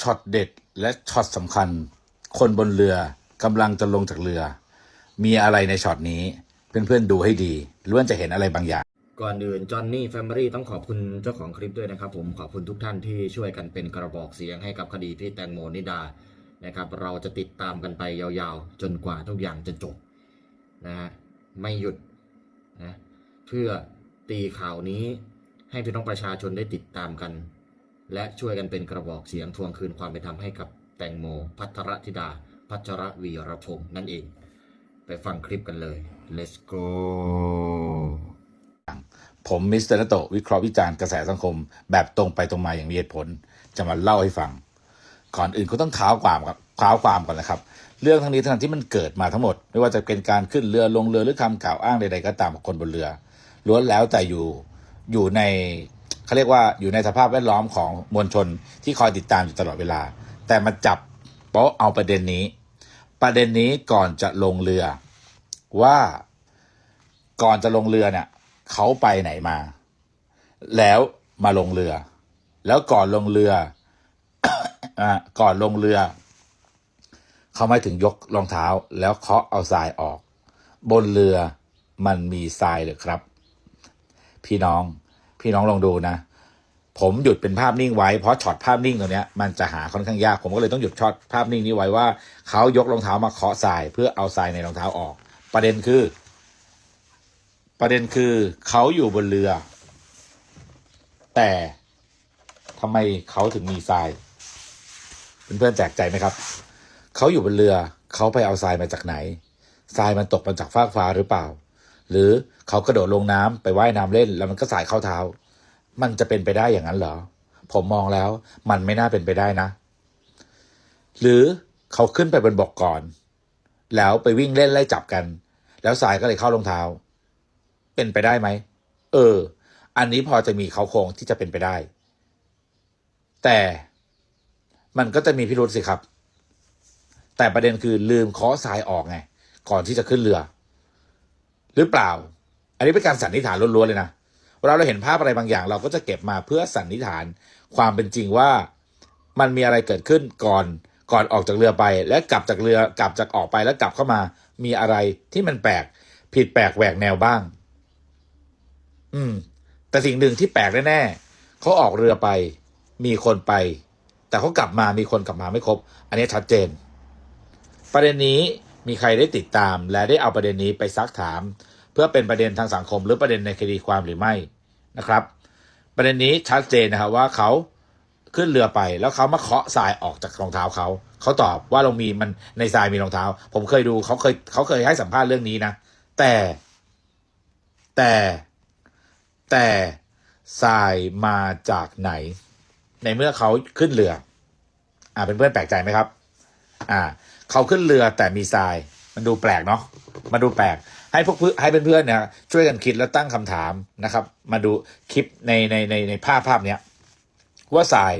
ช็อตเด็ดและช็อตสำคัญ คนบนเรือกำลังจะลงจากเรือ มีอะไรในช็อตนี้ เพื่อนๆดูให้ดีล้วนจะเห็นอะไรบางอย่าง ก่อนอื่นจอห์นนี่แฟมิลี่ต้องขอบคุณเจ้าของคลิปด้วยนะครับผมขอบคุณทุกท่านที่ช่วยกันเป็นกระบอกเสียงให้กับคดีที่แตงโมนิดานะครับเราจะติดตามกันไปยาวๆ จนกว่าทุกอย่างจะจบนะฮะไม่หยุดนะเพื่อตีข่าวนี้ให้พี่น้องประชาชนได้ติดตามกัน และช่วยกันเป็นกระบอกเสียงทวงคืนความเป็นธรรมให้กับแตงโม พัทรธิดา พัชรวีรพงษ์นั่นเอง ไปฟังคลิปกันเลย let's go ผมมิสเตอร์นโตวิเคราะห์วิจารณ์กระแสสังคม แบบตรงไปตรงมาอย่างมีเหตุผล จะมาเล่าให้ฟัง ก่อนอื่นก็ต้องเท้าความครับเท้าความก่อนนะครับ เรื่องทั้งนี้ทั้งนั้นที่มันเกิดมาทั้งหมด ไม่ว่าจะเป็นการขึ้นเรือลงเรือหรือคำกล่าวอ้างใดๆก็ตามของคนบนเรือล้วนแล้วแต่อยู่อยู่ใน เขาเรียกว่าอยู่ในสภาพแวดล้อมของมวลชนที่คอยติดตามอยู่ตลอดเวลา แต่มาจับโป๊ะเอาประเด็นนี้ ประเด็นนี้ก่อนจะลงเรือ ว่าก่อนจะลงเรือเนี่ยเขาไปไหนมา แล้วมาลงเรือ แล้วก่อนลงเรืออ่าก่อนลงเรือ เขาไม่ถึงยกรองเท้า แล้วเคาะเอาทรายออก บนเรือมันมีทรายเหรือครับ พี่น้อง พี่น้องลองดูนะ ผมหยุดเป็นภาพนิ่งไว้เพราะช็อตภาพนิ่งตรงเนี้ยมันจะหาค่อนข้างยากผมก็เลยต้องหยุดช็อตภาพนิ่งนี้ไว้ว่าเขายกรองเท้ามาเคาะทรายเพื่อเอาทรายในรองเท้าออก ประเด็นคือ ประเด็นคือเขาอยู่บนเรือ แต่ทำไมเขาถึงมีทรายเพื่อนๆแจกใจไหมครับเขาอยู่บนเรือเขาไปเอาทรายมาจากไหนทรายมันตกมาจากฟากฟ้าหรือเปล่า หรือเขากระโดดลงน้ำไปว่ายน้ำเล่น แล้วมันก็สายเข้าเท้า มันจะเป็นไปได้อย่างนั้นเหรอ ผมมองแล้วมันไม่น่าเป็นไปได้นะ หรือเขาขึ้นไปบนบกก่อน แล้วไปวิ่งเล่นไล่จับกัน แล้วทรายก็เลยเข้ารองเท้า เป็นไปได้ไหม เออ อันนี้พอจะมีเขาโครงที่จะเป็นไปได้ แต่มันก็จะมีพิรุษสิครับ แต่ประเด็นคือลืมเคาะทรายออกไง ก่อนที่จะขึ้นเรือ หรือเปล่า อันนี้เป็นการสันนิษฐานล้วนๆเลยนะเวลาเราเห็นภาพอะไรบางอย่าง เราก็จะเก็บมาเพื่อสันนิษฐานความเป็นจริงว่ามันมีอะไรเกิดขึ้นก่อนก่อนออกจากเรือไป และกลับจากเรือกลับจากออกไปแล้วกลับเข้ามา มีอะไรที่มันแปลก ผิดแปลกแหวกแนวบ้าง อืม แต่สิ่งหนึ่งที่แปลกแน่ๆเขาออกเรือไป มีคนไป แต่เขากลับมามีคนกลับมาไม่ครบ อันนี้ชัดเจน ประเด็นนี้ มีใครได้ติดตาม และได้เอาประเด็นนี้ไปซักถาม เพื่อเป็นประเด็นทางสังคม หรือประเด็นในคดีความหรือไม่นะครับ ประเด็นนี้ชัดเจนนะครับว่าเขาขึ้นเรือไป แล้วเขามาเคาะทรายออกจากรองเท้าเขาเขาตอบว่าลงมีมันในทรายมีรองเท้า ผมเคยดูเขาเคยเขาเคยให้สัมภาษณ์เรื่องนี้นะ แต่แต่แต่ทรายมาจากไหน ในเมื่อเขาขึ้นเรือ อ่าเป็นเพื่อนแปลกใจไหมครับ อ่า เขาขึ้นเรือแต่มีทราย มันดูแปลกเนาะมันดูแปลก ให้พวกเพื่อให้เพื่อนๆเนี่ยช่วยกันคิดแล้วตั้งคำถามนะครับ มาดูคลิปในในในในภาพภาพเนี้ยว่าทราย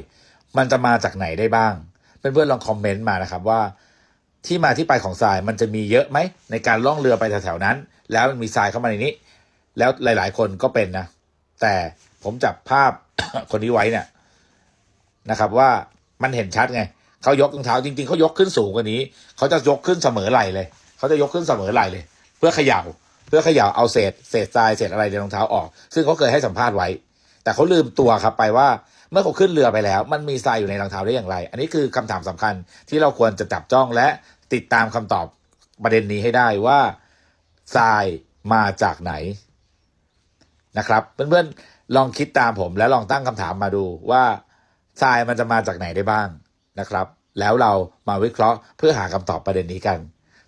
มันจะมาจากไหนได้บ้าง เพื่อนๆลองคอมเมนต์มานะครับว่าที่มาที่ไปของทรายมันจะมีเยอะไหมในการล่องเรือไปแถวๆนั้น แล้วมันมีทรายเข้ามาในนี้ แล้วหลายๆคนก็เป็นนะ แต่ผมจับภาพคนนี้ไว้เนี่ยนะครับว่ามันเห็นชัดไง เขายกรองเท้าจริง ๆเขายกขึ้นสูงกว่านี้ เขาจะยกขึ้นเสมอไหลเลย เขาจะยกขึ้นเสมอไหลเลย เพื่อเขย่า เพื่อเขย่าเอาเศษเศษทรายเศษอะไรในรองเท้าออก ซึ่งเขาเคยให้สัมภาษณ์ไว้ แต่เขาลืมตัวครับไปว่าเมื่อเขาขึ้นเรือไปแล้ว มันมีทรายอยู่ในรองเท้าได้อย่างไร อันนี้คือคำถามสำคัญที่เราควรจะจับจ้องและติดตามคำตอบประเด็นนี้ให้ได้ว่าทรายมาจากไหนนะครับ เพื่อนๆลองคิดตามผมแล้วลองตั้งคำถามมาดูว่าทรายมันจะมาจากไหนได้บ้างนะครับ แล้วเรามาวิเคราะห์เพื่อหาคำตอบประเด็นนี้กัน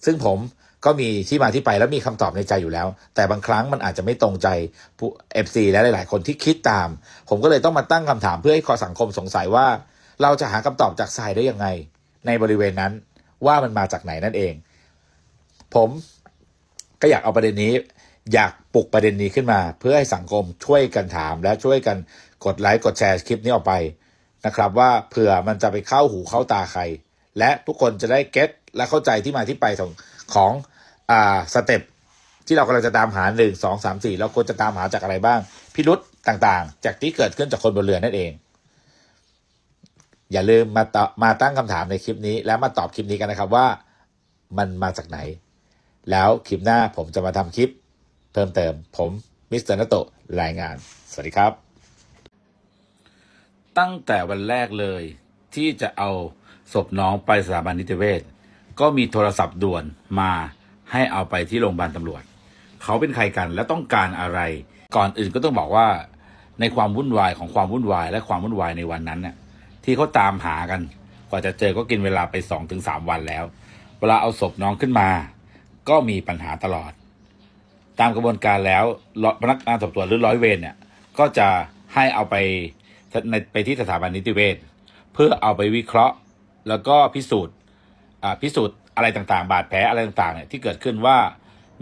ซึ่งผมก็มีที่มาที่ไปแล้วมีคำตอบในใจอยู่แล้ว แต่บางครั้งมันอาจจะไม่ตรงใจผู้เอฟซีและหลาย ๆ คนที่คิดตาม ผมก็เลยต้องมาตั้งคำถามเพื่อให้คอสังคมสงสัยว่า เราจะหาคำตอบจากทรายได้ยังไง ในบริเวณนั้นว่ามันมาจากไหนนั่นเอง ผมก็อยากเอาประเด็นนี้ อยากปลุกประเด็นนี้ขึ้นมา เพื่อให้สังคมช่วยกันถามและช่วยกันกดไลค์กดแชร์คลิปนี้ออกไป นะครับว่าเผื่อมันจะไปเข้าหูเข้าตาใคร และทุกคนจะได้เก็ตและเข้าใจที่มาที่ไปของของอ่าสเต็ปที่เรากำลังจะตามหาหนึ่งสองสามสี่เราควรจะตามหาจากอะไรบ้าง พิรุษต่างๆ จากที่เกิดขึ้นจากคนบนเรือนั่นเอง อย่าลืมมาตอมาตั้งคำถามในคลิปนี้ แล้วมาตอบคลิปนี้กันนะครับว่ามันมาจากไหน แล้วคลิปหน้าผมจะมาทำคลิปเพิ่มเติม ผมมิสเตอร์นโตรายงาน สวัสดีครับ ตั้งแต่วันแรกเลย ที่จะเอาศพน้องไปสถาบันนิติเวชก็มีโทรศัพท์ด่วนมาให้เอาไปที่โรงพยาบาลตำรวจ เขาเป็นใครกันและต้องการอะไร ก่อนอื่นก็ต้องบอกว่า ในความวุ่นวายของความวุ่นวายและความวุ่นวายในวันนั้นเนี่ยที่เขาตามหากัน กว่าจะเจอก็กินเวลาไปสองถึงสามวันแล้ว เวลาเอาศพน้องขึ้นมา ก็มีปัญหาตลอด ตามกระบวนการแล้วพนักงานสอบสวนหรือร้อยเวรเนี่ยก็จะให้เอาไป ไปที่สถาบันนิติเวชเพื่อเอาไปวิเคราะห์ แล้วก็พิสูจน์พิสูจน์อะไรต่างๆ บาดแผลอะไรต่างๆเนี่ยที่เกิดขึ้นว่า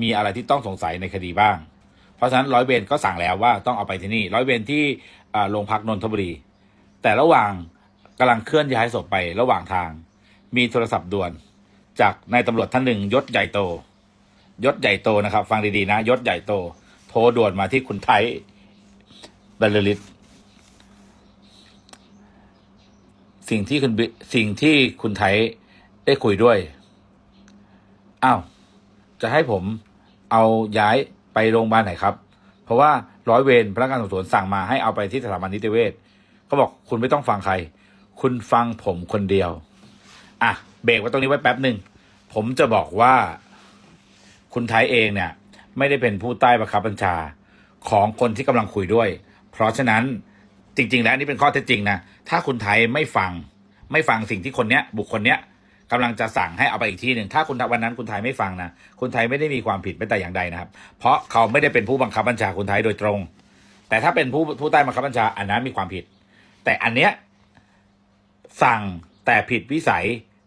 มีอะไรที่ต้องสงสัยในคดีบ้าง เพราะฉะนั้นร้อยเวรก็สั่งแล้วว่าต้องเอาไปที่นี่ ร้อยเวรที่โรงพักนนทบุรี แต่ระหว่างกำลังเคลื่อนย้ายศพไประหว่างทาง มีโทรศัพท์ด่วน จากนายตำรวจท่านหนึ่งยศใหญ่โต ยศใหญ่โตนะครับ ฟังดีๆนะ ยศใหญ่โต โทรด่วนมาที่คุณไทยบรรลือฤทธิ์ สิ่งที่คุณสิ่งที่คุณไทยได้คุยด้วยอ้าวจะให้ผมเอาย้ายไปโรงพยาบาลไหนครับ เพราะว่าร้อยเวรพนักงานสอบสวนสั่งมาให้เอาไปที่สถาบันนิติเวชเขาบอกคุณไม่ต้องฟังใคร คุณฟังผมคนเดียว อะ เบรกไว้ตรงนี้ไว้แป๊บหนึ่ง ผมจะบอกว่า คุณไทยเองเนี่ย ไม่ได้เป็นผู้ใต้บังคับบัญชาของคนที่กำลังคุยด้วย เพราะฉะนั้น จริง ๆ แล้วนี่เป็นข้อเท็จจริงนะถ้าคุณไทยไม่ฟังไม่ฟังสิ่งที่คนเนี้ยบุคคลเนี้ยกำลังจะสั่งให้เอาไปอีกที่หนึ่งถ้าคุณวันนั้นคุณไทยไม่ฟังนะคุณไทยไม่ได้มีความผิดไม่แต่อย่างใดนะครับ เพราะเขาไม่ได้เป็นผู้บังคับบัญชาคุณไทยโดยตรง แต่ถ้าเป็นผู้ผู้ใต้บังคับบัญชาอันนั้นมีความผิด แต่อันเนี้ยสั่งแต่ผิดวิสัย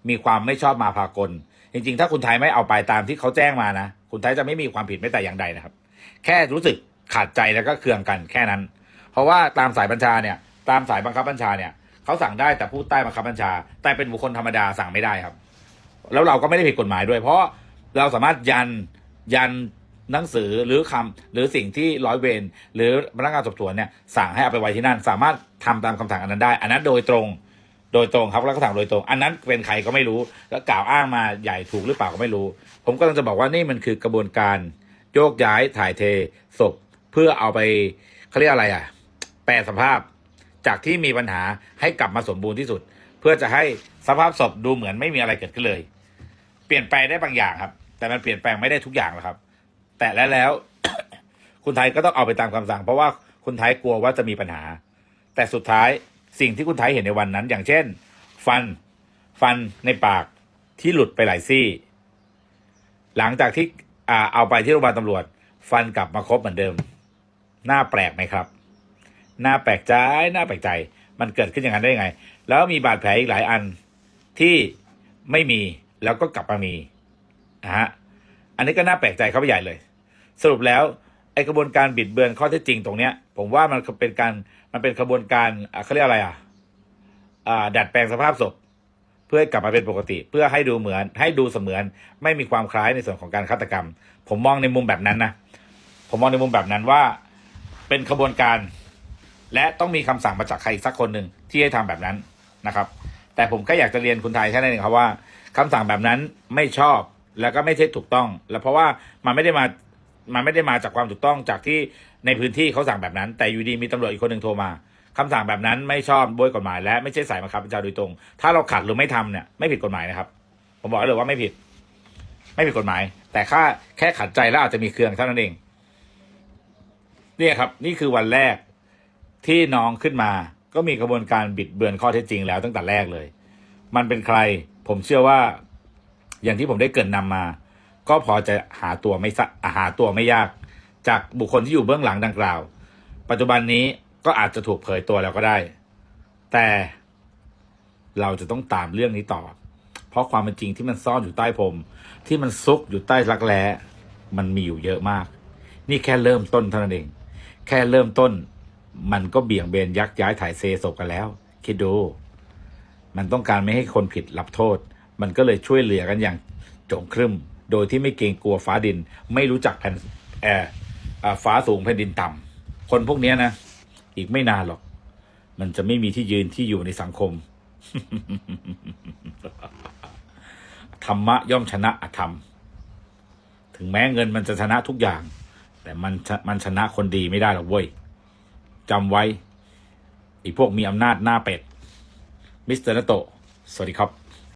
มีความไม่ชอบมาพากล จริง ๆ ถ้าคุณไทยไม่เอาไปตามที่เขาแจ้งมานะ คุณไทยจะไม่มีความผิดไม่แต่อย่างใดนะครับ แค่รู้สึกขาดใจแล้วก็เคืองกันแค่นั้น เพราะว่าตามสายบัญชาเนี่ยตามสายบังคับบัญชาเนี่ยเขาสั่งได้แต่ผู้ใต้บังคับบัญชา แต่เป็นบุคคลธรรมดาสั่งไม่ได้ครับ แล้วเราก็ไม่ได้ผิดกฎหมายด้วย เพราะเราสามารถยันยันหนังสือหรือคำหรือสิ่งที่ร้อยเวรหรือพนักงานสอบสวนเนี่ยสั่งให้เอาไปไว้ที่นั่น สามารถทำตามคำสั่งอันนั้นได้ อันนั้นโดยตรง โดยตรงครับแล้วก็สั่งโดยตรง อันนั้นเป็นใครก็ไม่รู้ แล้วกล่าวอ้างมาใหญ่ถูกหรือเปล่าก็ไม่รู้ ผมก็ลังจะบอกว่านี่มันคือกระบวนการโยกย้ายถ่ายเทศพเพื่อเอาไปเขาเรียกอะไรอะ แปลสภาพ จากที่มีปัญหาให้กลับมาสมบูรณ์ที่สุด เพื่อจะให้สภาพศพดูเหมือนไม่มีอะไรเกิดขึ้นเลย เปลี่ยนแปลงได้บางอย่างครับ แต่มันเปลี่ยนแปลงไม่ได้ทุกอย่างหรอกครับ แต่แล้วแล้ว คุณไทยก็ต้องเอาไปตามคำสั่ง เพราะว่าคุณไทยกลัวว่าจะมีปัญหา แต่สุดท้ายสิ่งที่คุณไทยเห็นในวันนั้น อย่างเช่น ฟันฟันในปากที่หลุดไปหลายซี่ หลังจากที่อเอาไปที่โรงพยาบาลตำรวจ ฟันกลับมาครบเหมือนเดิม น่าแปลกไหมครับ น่าแปลกใจน่าแปลกใจ มันเกิดขึ้นอย่างนั้นได้ยังไง แล้วมีบาดแผลอีกหลายอันที่ไม่มีแล้วก็กลับมามีนะฮะอันนี้ก็น่าแปลกใจเข้าไปใหญ่เลย สรุปแล้วไอกระบวนการบิดเบือนข้อเท็จจริงตรงเนี้ย ผมว่ามันเป็นการมันเป็นกระบวนการเขาเรียกอะไรอะดัดแปลงสภาพศพ เพื่อให้กลับมาเป็นปกติ เพื่อให้ดูเหมือน ให้ดูเสมือน ไม่มีความคล้ายในส่วนของการฆาตกรรม ผมมองในมุมแบบนั้นนะผมมองในมุมแบบนั้นว่า เป็นขบวนการ และต้องมีคำสั่งมาจากใครอีกสักคนหนึ่งที่ให้ทำแบบนั้นนะครับ แต่ผมก็อยากจะเรียนคุณไทยแค่นั้นเองครับว่าคำสั่งแบบนั้นไม่ชอบแล้วก็ไม่ใช่ถูกต้อง แล้วเพราะว่ามันไม่ได้มามันไม่ได้มาจากความถูกต้องจากที่ในพื้นที่เขาสั่งแบบนั้น แต่อยู่ดีมีตำรวจอีกคนหนึ่งโทรมาคำสั่งแบบนั้นไม่ชอบด้วยกฎหมาย และไม่ใช่สายบังคับบัญชาโดยตรง ถ้าเราขัดหรือไม่ทำเนี่ยไม่ผิดกฎหมายนะครับ ผมบอกเลยว่าไม่ผิด ไม่ผิดกฎหมาย แต่ค่าแค่ขัดใจแล้วอาจจะมีเครื่องเท่านั้นเองเนี่ยครับ นี่คือวันแรก ที่น้องขึ้นมา ก็มีกระบวนการบิดเบือนข้อเท็จจริงแล้วตั้งแต่แรกเลย มันเป็นใคร ผมเชื่อว่า อย่างที่ผมได้เกินนำมา ก็พอจะหาตัวไม่ซะหาตัวไม่ยาก จากบุคคลที่อยู่เบื้องหลังดังกล่าว ปัจจุบันนี้ก็อาจจะถูกเผยตัวแล้วก็ได้ แต่เราจะต้องตามเรื่องนี้ต่อ เพราะความเป็นจริงที่มันซ่อนอยู่ใต้ผม ที่มันซุกอยู่ใต้รักแร้มันมีอยู่เยอะมาก นี่แค่เริ่มต้นเท่านั้นเอง แค่เริ่มต้น มันก็เบี่ยงเบนยักย้ายถ่ายเซศพกันแล้ว คิดดู มันต้องการไม่ให้คนผิดรับโทษ มันก็เลยช่วยเหลือกันอย่างจงครึ่ม โดยที่ไม่เกรงกลัวฟ้าดิน ไม่รู้จักแผ่นแอร์อ่าฟ้าสูงแผ่นดินต่ำคนพวกเนี้นะ อีกไม่นานหรอก มันจะไม่มีที่ยืนที่อยู่ในสังคม ธรรมะย่อมชนะอธรรม ถึงแม้เงินมันจะชนะทุกอย่าง แต่มันมันชนะคนดีไม่ได้หรอกเว้ย จำไว้ไอีพวกมีอำนาจหน้าเป็ด มิสเตอร์นโต สวัสดีครับ